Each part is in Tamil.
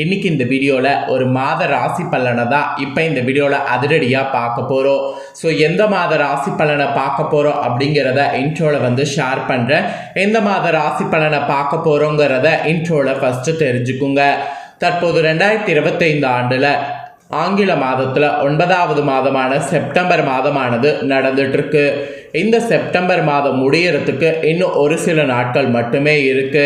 இன்னைக்கு இந்த வீடியோவில் ஒரு மாத ராசி பலனை தான் இப்போ இந்த வீடியோவில் அதிரடியாக பார்க்க போகிறோம் ஸோ எந்த மாத ராசி பலனை பார்க்க போகிறோம் அப்படிங்கிறத இன்ட்ரோவில் வந்து ஷேர் பண்ணுறேன் எந்த மாத ராசி பலனை பார்க்க போகிறோங்கிறத இன்ட்ரோவில் ஃபஸ்ட்டு தெரிஞ்சுக்குங்க. தற்போது ரெண்டாயிரத்தி இருபத்தைந்து ஆண்டில் ஆங்கில மாதத்தில் ஒன்பதாவது மாதமான செப்டம்பர் மாதமானது நடந்துட்டு இருக்கு இந்த செப்டம்பர் மாதம் முடியறதுக்கு இன்னும் ஒரு சில நாட்கள் மட்டுமே இருக்கு.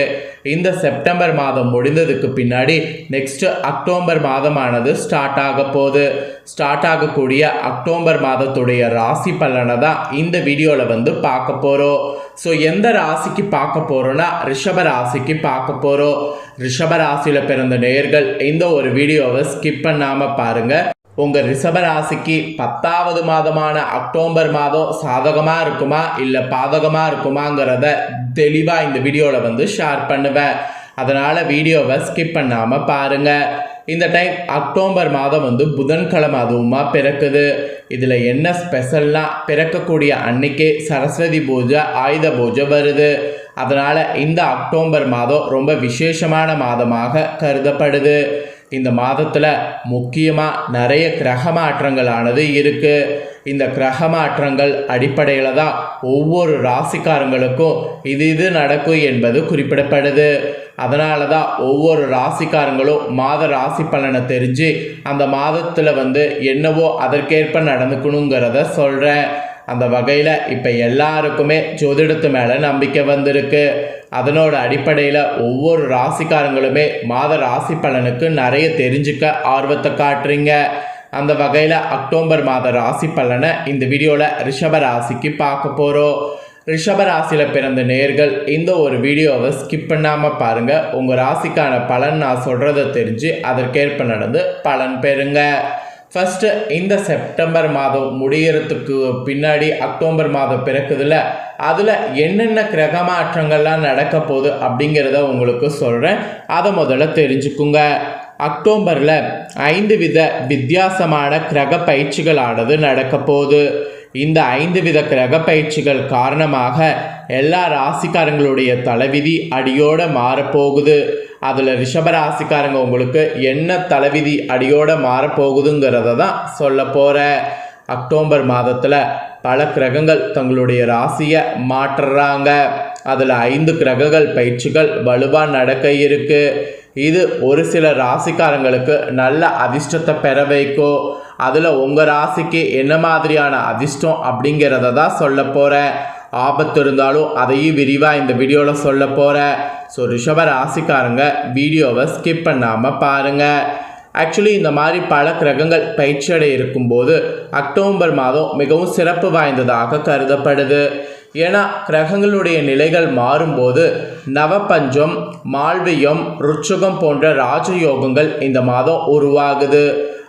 இந்த செப்டம்பர் மாதம் முடிந்ததுக்கு பின்னாடி நெக்ஸ்ட் அக்டோபர் மாதமானது ஸ்டார்ட் ஆக போகுது. ஸ்டார்ட் ஆகக்கூடிய அக்டோபர் மாதத்துடைய ராசி பலனை தான் இந்த வீடியோவில் வந்து பார்க்க போகிறோம் ஸோ எந்த ராசிக்கு பார்க்க போகிறோன்னா ரிஷப ராசிக்கு பார்க்க போகிறோம் ரிஷப ராசியில் பிறந்த நேயர்கள் இந்த ஒரு வீடியோவை ஸ்கிப் பண்ணாமல் பாருங்கள் உங்கள் ரிஷப ராசிக்கு பத்தாவது மாதமான அக்டோபர் மாதம் சாதகமாக இருக்குமா இல்லை பாதகமாக இருக்குமாங்கிறத தெளிவாக இந்த வீடியோவில் வந்து ஷேர் பண்ணுவேன். அதனால் வீடியோவை ஸ்கிப் பண்ணாமல் பாருங்கள் இந்த டைம் அக்டோபர் மாதம் வந்து புதன்கிழமை அதுவுமா பிறக்குது. இதில் என்ன ஸ்பெஷல்னால் பிறக்கக்கூடிய அன்னைக்கே சரஸ்வதி பூஜை ஆயுத பூஜை வருது. அதனால் இந்த அக்டோபர் மாதம் ரொம்ப விசேஷமான மாதமாக கருதப்படுது. இந்த மாதத்தில் முக்கியமாக நிறைய கிரக மாற்றங்களானது இருக்குது இந்த கிரக மாற்றங்கள் அடிப்படையில் தான் ஒவ்வொரு ராசிக்காரங்களுக்கும் இது இது நடக்கும் என்பது குறிப்பிடப்படுது. அதனால தான் ஒவ்வொரு ராசிக்காரங்களும் மாத ராசி பலனை தெரிஞ்சு அந்த மாதத்தில் வந்து என்னவோ அதற்கேற்ப நடந்துக்கணுங்கிறத சொல்கிறேன் அந்த வகையில் இப்போ எல்லாருக்குமே ஜோதிடத்து மேலே நம்பிக்கை வந்திருக்கு. அதனோட அடிப்படையில் ஒவ்வொரு ராசிக்காரங்களுமே மாத ராசி பலனுக்கு நிறைய தெரிஞ்சுக்க ஆர்வத்தை காட்டுறீங்க. அந்த வகையில் அக்டோபர் மாத ராசி பலனை இந்த வீடியோவில் ரிஷப ராசிக்கு பார்க்க போகிறோம் ரிஷபராசியில் பிறந்த நேர்கள் இந்த ஒரு வீடியோவை ஸ்கிப் பண்ணாமல் பாருங்கள் உங்கள் ராசிக்கான பலன் நான் சொல்கிறத தெரிஞ்சு அதற்கேற்ப நடந்து பலன் பெறுங்க. ஃபஸ்ட்டு இந்த செப்டம்பர் மாதம் முடியறதுக்கு பின்னாடி அக்டோபர் மாதம் பிறக்குதுல அதில் என்னென்ன கிரக மாற்றங்கள்லாம் நடக்க போகுது அப்படிங்கிறத உங்களுக்கு சொல்கிறேன் அதை முதல்ல தெரிஞ்சுக்குங்க. அக்டோபரில் ஐந்து வித வித்தியாசமான கிரக பயிற்சிகளானது நடக்க போகுது. இந்த ஐந்து வித கிரக பயிற்சிகள் காரணமாக எல்லா ராசிக்காரங்களுடைய தலைவிதி அடியோடு மாறப்போகுது. அதில் ரிஷபராசிக்காரங்க உங்களுக்கு என்ன தலைவிதி அடியோட மாறப்போகுதுங்கிறத தான் சொல்ல போகிற அக்டோபர் மாதத்தில் பல கிரகங்கள் தங்களுடைய ராசியை மாற்றுறாங்க. அதில் ஐந்து கிரகங்கள் பயிற்சிகள் வலுவாக நடக்க இருக்குது இது ஒரு சில ராசிக்காரங்களுக்கு நல்ல அதிர்ஷ்டத்தை பெற வைக்கும். அதில் உங்கள் ராசிக்கு என்ன மாதிரியான அதிர்ஷ்டம் அப்படிங்கிறத தான் சொல்ல போகிறேன் ஆபத்து இருந்தாலும் அதையும் விரிவாக இந்த வீடியோவில் சொல்ல போகிறேன் ஸோ ரிஷப ராசிக்காரங்க வீடியோவை ஸ்கிப் பண்ணாமல் பாருங்கள் ஆக்சுவலி இந்த மாதிரி பல கிரகங்கள் பயிற்சியடை இருக்கும்போது அக்டோபர் மாதம் மிகவும் சிறப்பு வாய்ந்ததாக கருதப்படுது. ஏன்னா கிரகங்களுடைய நிலைகள் மாறும்போது நவபஞ்சம் மால்வியம் ருச்சுகம் போன்ற ராஜயோகங்கள் இந்த மாதம் உருவாகுது.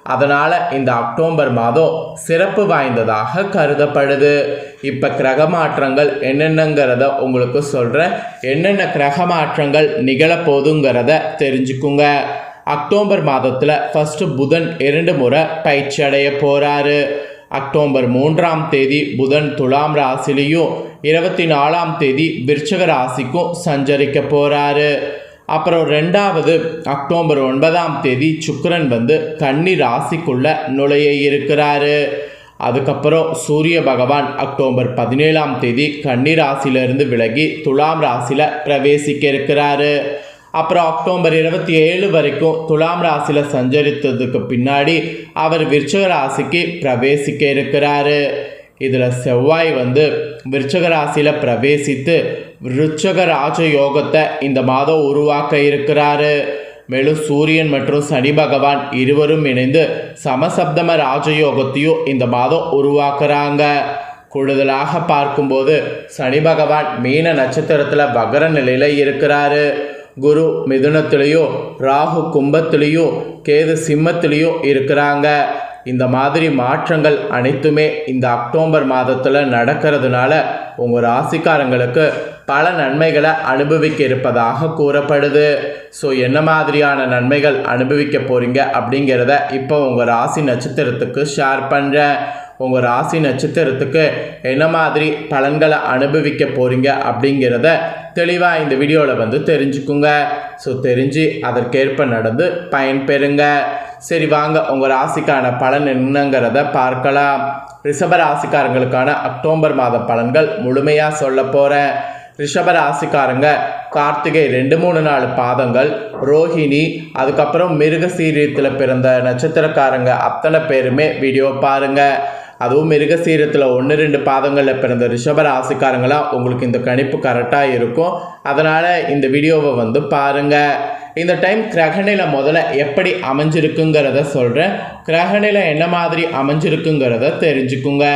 அதனால் இந்த அக்டோபர் மாதம் சிறப்பு வாய்ந்ததாக கருதப்படுது. இப்போ கிரக மாற்றங்கள் என்னென்னங்கிறத உங்களுக்கு சொல்கிறேன் என்னென்ன கிரக மாற்றங்கள் நிகழப்போகுதுங்கிறத தெரிஞ்சுக்குங்க. அக்டோபர் மாதத்தில் ஃபஸ்ட்டு புதன் இரண்டு முறை பயிற்சி அடைய போகிறாரு அக்டோபர் மூன்றாம் தேதி புதன் துலாம் ராசிலையும் இருபத்தி நாலாம் தேதி விருச்சக ராசிக்கும் சஞ்சரிக்க போகிறாரு அப்புறம் ரெண்டாவது அக்டோபர் ஒன்பதாம் தேதி சுக்கரன் வந்து கன்னி ராசிக்குள்ள நுழைய இருக்கிறாரு. அதுக்கப்புறம் சூரிய பகவான் அக்டோபர் பதினேழாம் தேதி கன்னி ராசியிலிருந்து விலகி துலாம் ராசியில் பிரவேசிக்க இருக்கிறாரு. அப்புறம் அக்டோபர் இருபத்தி ஏழு வரைக்கும் துலாம் ராசியில் சஞ்சரித்ததுக்கு பின்னாடி அவர் விருச்சக ராசிக்கு பிரவேசிக்க இருக்கிறாரு. இதில் செவ்வாய் வந்து விருச்சக ராசியில் பிரவேசித்து ரிச்சக ராஜ யோகத்தை இந்த மாதம் உருவாக்க இருக்கிறாரு. மேலும் சூரியன் மற்றும் சனி பகவான் இருவரும் இணைந்து சமசப்தம ராஜயோகத்தையும் இந்த மாதம் உருவாக்குறாங்க. கூடுதலாக பார்க்கும்போது சனி பகவான் மீன நட்சத்திரத்தில் வகர நிலையில் இருக்கிறாரு. குரு மிதுனத்திலையும் ராகு கும்பத்திலையும் கேது சிம்மத்திலையும் இருக்கிறாங்க. இந்த மாதிரி மாற்றங்கள் அனைத்துமே இந்த அக்டோபர் மாதத்தில் நடக்கிறதுனால உங்கள் ராசிக்காரங்களுக்கு பல நன்மைகளை அனுபவிக்க இருப்பதாக கூறப்படுது. ஸோ என்ன மாதிரியான நன்மைகள் அனுபவிக்க போகிறீங்க அப்படிங்கிறத இப்போ உங்கள் ராசி நட்சத்திரத்துக்கு ஷேர் பண்ணுறேன் உங்கள் ராசி நட்சத்திரத்துக்கு என்ன மாதிரி பலன்களை அனுபவிக்க போகிறீங்க அப்படிங்கிறத தெளிவாக இந்த வீடியோவில் வந்து தெரிஞ்சுக்குங்க. ஸோ தெரிஞ்சு அதற்கேற்ப நடந்து பயன்பெறுங்க. சரி வாங்க உங்கள் ராசிக்கான பலன் என்னங்கிறத பார்க்கலாம். ரிஷப ராசிக்காரங்களுக்கான அக்டோபர் மாத பலன்கள் முழுமையாக சொல்ல போகிறேன் ரிஷப ராசிக்காரங்க கார்த்திகை ரெண்டு மூணு நாலு பாதங்கள் ரோஹிணி அதுக்கப்புறம் மிருக சீரியத்தில் பிறந்த நட்சத்திரக்காரங்க அத்தனை பேருமே வீடியோ பாருங்கள் அதுவும் மிருக சீரத்தில் ஒன்று ரெண்டு பாதங்களில் பிறந்த ரிஷப ராசிக்காரங்களாம் உங்களுக்கு இந்த கணிப்பு கரெக்டாக இருக்கும். அதனால் இந்த வீடியோவை வந்து பாருங்கள் இந்த டைம் கிரகநிலை முதல்ல எப்படி அமைஞ்சிருக்குங்கிறத சொல்கிறேன் கிரகநிலை என்ன மாதிரி அமைஞ்சிருக்குங்கிறத தெரிஞ்சுக்குங்க.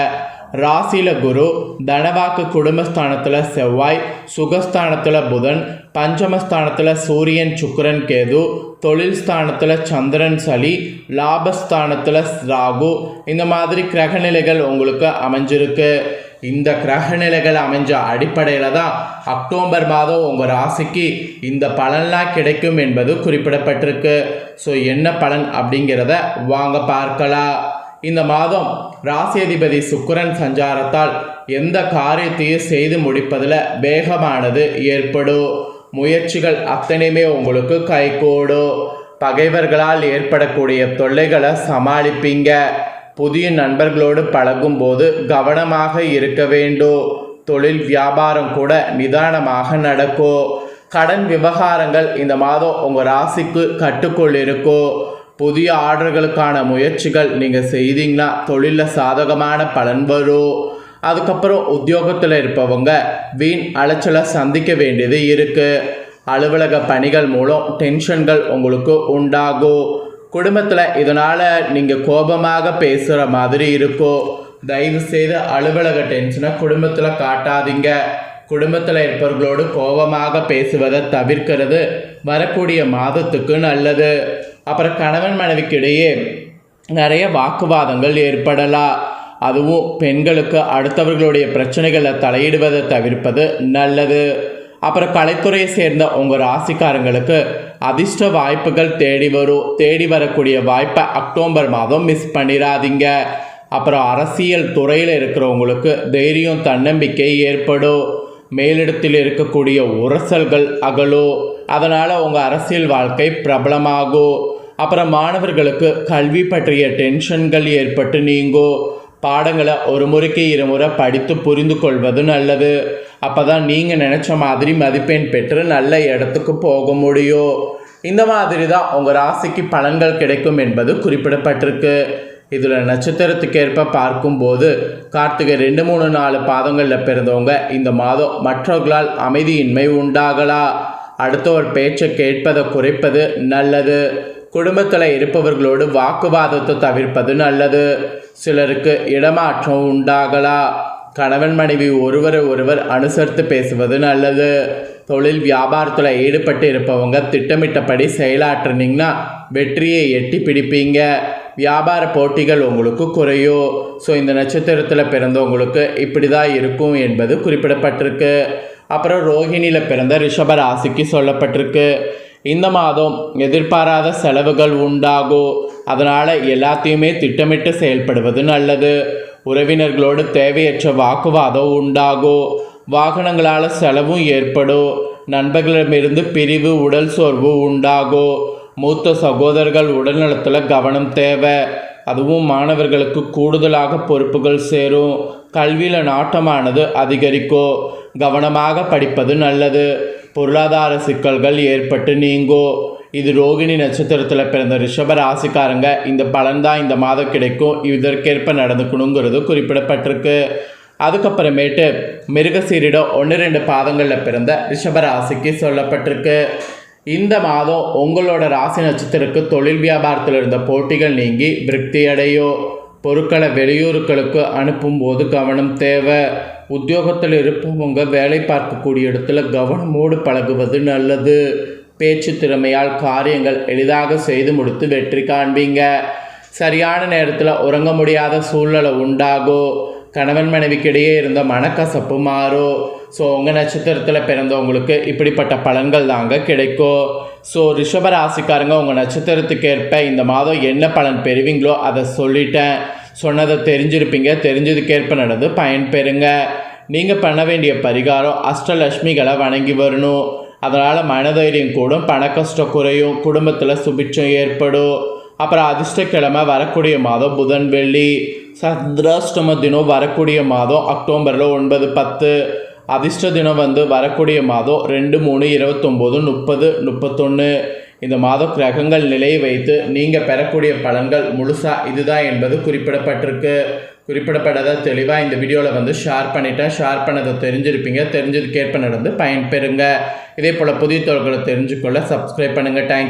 ராசியில் குரு தனவாக்கு குடும்பஸ்தானத்தில் செவ்வாய் சுகஸ்தானத்தில் புதன் பஞ்சமஸ்தானத்தில் சூரியன் சுக்கரன் கேது தொழில் ஸ்தானத்தில் சந்திரன் சளி லாபஸ்தானத்தில் ராகு இந்த மாதிரி கிரகநிலைகள் உங்களுக்கு அமைஞ்சிருக்கு. இந்த கிரகநிலைகள் அமைஞ்ச அடிப்படையில் தான் அக்டோபர் மாதம் உங்கள் ராசிக்கு இந்த பலன்லாம் கிடைக்கும் என்பது குறிப்பிடப்பட்டிருக்கு. ஸோ என்ன பலன் அப்படிங்கிறத வாங்க பார்க்கலாம். இந்த மாதம் ராசியதிபதி சுக்கரன் சஞ்சாரத்தால் எந்த காரியத்தையும் செய்து முடிப்பதில் வேகமானது ஏற்படும். முயற்சிகள் அத்தனையுமே உங்களுக்கு கைகூடும். பகைவர்களால் ஏற்படக்கூடிய தொல்லைகளை சமாளிப்பீங்க. புதிய நண்பர்களோடு பழகும்போது கவனமாக இருக்க வேண்டும். தொழில் வியாபாரம் கூட நிதானமாக நடக்கும். கடன் விவகாரங்கள் இந்த மாதம் உங்கள் ராசிக்கு கட்டுக்குள் இருக்கும். புதிய ஆர்டர்களுக்கான முயற்சிகள் நீங்கள் செய்தீங்கன்னா தொழிலில் சாதகமான பலன் வரும். அதுக்கப்புறம் உத்தியோகத்தில் இருப்பவங்க வீண் அலைச்சலை சந்திக்க வேண்டியது இருக்குது அலுவலக பணிகள் மூலம் டென்ஷன்கள் உங்களுக்கு உண்டாகும். குடும்பத்தில் இதனால் நீங்கள் கோபமாக பேசுகிற மாதிரி இருக்கும். தயவு செய்து அலுவலக டென்ஷனை குடும்பத்தில் காட்டாதீங்க. குடும்பத்தில் இருப்பவர்களோடு கோபமாக பேசுவதை தவிர்க்கிறது வரக்கூடிய மாதத்துக்கு நல்லது. அப்புறம் கணவன் மனைவிக்கு இடையே நிறைய வாக்குவாதங்கள் ஏற்படலாம். அதுவும் பெண்களுக்கு அடுத்தவர்களுடைய பிரச்சனைகளை தலையிடுவதை தவிர்ப்பது நல்லது. அப்புறம் கலைத்துறையை சேர்ந்த உங்கள் ராசிக்காரங்களுக்கு அதிர்ஷ்ட வாய்ப்புகள் தேடி வரும் தேடி வரக்கூடிய வாய்ப்பை அக்டோபர் மாதம் மிஸ் பண்ணிடாதீங்க அப்புறம் அரசியல் துறையில் இருக்கிறவங்களுக்கு தைரியம் தன்னம்பிக்கை ஏற்படும். மேலிடத்தில் இருக்கக்கூடிய உரசல்கள் அகலும் அதனால் உங்கள் அரசியல் வாழ்க்கை பிரபலமாகும் அப்புறம் மாணவர்களுக்கு கல்வி பற்றிய டென்ஷன்கள் ஏற்பட்டு நீங்கும் பாடங்களை ஒரு முறைக்கு இருமுறை படித்து புரிந்து கொள்வது நல்லது. அப்போ தான் நீங்கள் நினச்ச மாதிரி மதிப்பெண் பெற்று நல்ல இடத்துக்கு போக முடியும் இந்த மாதிரி தான் உங்கள் ராசிக்கு பலன்கள் கிடைக்கும் என்பது குறிப்பிடப்பட்டிருக்கு. இதில் நட்சத்திரத்துக்கேற்ப பார்க்கும்போது கார்த்திகை ரெண்டு மூணு நாலு பாதங்களில் பிறந்தவங்க இந்த மாதம் மற்றவர்களால் அமைதியின்மை உண்டாகலாம் அடுத்தவர் பேச்சை கேட்பதை குறைப்பது நல்லது. குடும்பத்தில் இருப்பவர்களோடு வாக்குவாதத்தை தவிர்ப்பது நல்லது. சிலருக்கு இடமாற்றம் உண்டாகலாம் கணவன் மனைவி ஒருவரை ஒருவர் அனுசரித்து பேசுவது நல்லது. தொழில் வியாபாரத்தில் ஈடுபட்டு இருப்பவங்க திட்டமிட்டபடி செயலாற்றுனீங்கன்னா வெற்றியை எட்டி பிடிப்பீங்க. வியாபார போட்டிகள் உங்களுக்கு குறையும் ஸோ இந்த நட்சத்திரத்தில் பிறந்தவங்களுக்கு இப்படி தான் இருக்கும் என்பது குறிப்பிடப்பட்டிருக்கு. அப்புறம் ரோஹிணியில் பிறந்த ரிஷப ராசிக்கு சொல்லப்பட்டிருக்கு. இந்த மாதம் எதிர்பாராத செலவுகள் உண்டாகும் அதனால் எல்லாத்தையுமே திட்டமிட்டு செயல்படுவது நல்லது. உறவினர்களோடு தேவையற்ற வாக்குவாதம் உண்டாகும் வாகனங்களால் செலவும் ஏற்படும். நண்பர்களிடமிருந்து பிரிவு உடல் சோர்வு உண்டாகும் மூத்த சகோதரர்கள் உடல்நலத்தில் கவனம் தேவை. அதுவும் மாணவர்களுக்கு கூடுதலாக பொறுப்புகள் சேரும். கல்வியில் நாட்டமானது அதிகரிக்கும். கவனமாக படிப்பது நல்லது. பொருளாதார சிக்கல்கள் ஏற்பட்டு நீங்கும் இது ரோகிணி நட்சத்திரத்தில் பிறந்த ரிஷப ராசிக்காரங்க. இந்த பலன் தான் இந்த மாதம் கிடைக்கும். இதற்கேற்ப நடந்துக்கணுங்கிறது குறிப்பிடப்பட்டிருக்கு. அதுக்கப்புறமேட்டு மிருகசீரிடம் ஒன்று ரெண்டு பாதங்களில் பிறந்த ரிஷப ராசிக்கு சொல்லப்பட்டிருக்கு. இந்த மாதம் உங்களோட ராசி நட்சத்திரக்கு தொழில் வியாபாரத்தில் இருந்த போட்டிகள் நீங்கி திருப்தி அடையும் பொருட்களை வெளியூர்களுக்கு அனுப்பும்போது கவனம் தேவை. உத்தியோகத்தில் இருப்பவங்க வேலை பார்க்கக்கூடிய இடத்துல கவனமோடு பழகுவது நல்லது. பேச்சு திறமையால் காரியங்கள் எளிதாக செய்து முடித்து வெற்றி காண்பீங்க. சரியான நேரத்தில் உறங்க முடியாத சூழ்நிலை உண்டாகும். கணவன் மனைவிக்கிடையே இருந்த மனக்கசப்பு மாறும் ஸோ உங்கள் நட்சத்திரத்தில் பிறந்தவங்களுக்கு இப்படிப்பட்ட பலன்கள் தாங்க கிடைக்கும் ஸோ ரிஷபராசிக்காரங்க உங்கள் நட்சத்திரத்துக்கு ஏற்ப இந்த மாதம் என்ன பலன் பெறுவீங்களோ அதை சொல்லிட்டேன். சொன்னதை தெரிஞ்சிருப்பீங்க. தெரிஞ்சதுக்கேற்ப நடந்து பயன்பெறுங்க நீங்கள் பண்ண வேண்டிய பரிகாரம் அஷ்டலட்சுமிகளை வணங்கி வரணும். அதனால் மனதைரியம் கூடும் பண கஷ்டம் குறையும் குடும்பத்தில் சுபிட்சம் ஏற்படும். அப்புறம் அதிர்ஷ்டக்கிழமை வரக்கூடிய மாதம் புதன் வெள்ளி. சந்திராஷ்டம தினம் வரக்கூடிய மாதம் அக்டோபரில் ஒன்பது பத்து. அதிர்ஷ்ட தினம் வந்து வரக்கூடிய மாதம் ரெண்டு மூணு இருபத்தொம்போது முப்பது முப்பத்தொன்று இந்த மாதம் கிரகங்கள் நிலையை வைத்து நீங்கள் பெறக்கூடிய பலன்கள் முழுசாக இதுதான் என்பது குறிப்பிடப்பட்டிருக்கு. குறிப்பிடப்படாத தெளிவாக இந்த வீடியோவில் வந்து ஷேர் பண்ணிட்டேன் ஷேர் பண்ணதை தெரிஞ்சிருப்பீங்க. தெரிஞ்சதுக்கேற்ப நடந்து பயன்பெறுங்க. இதே போல் புதிய தொடர்களை தெரிஞ்சுக்கொள்ள சப்ஸ்கிரைப் பண்ணுங்கள் தேங்க்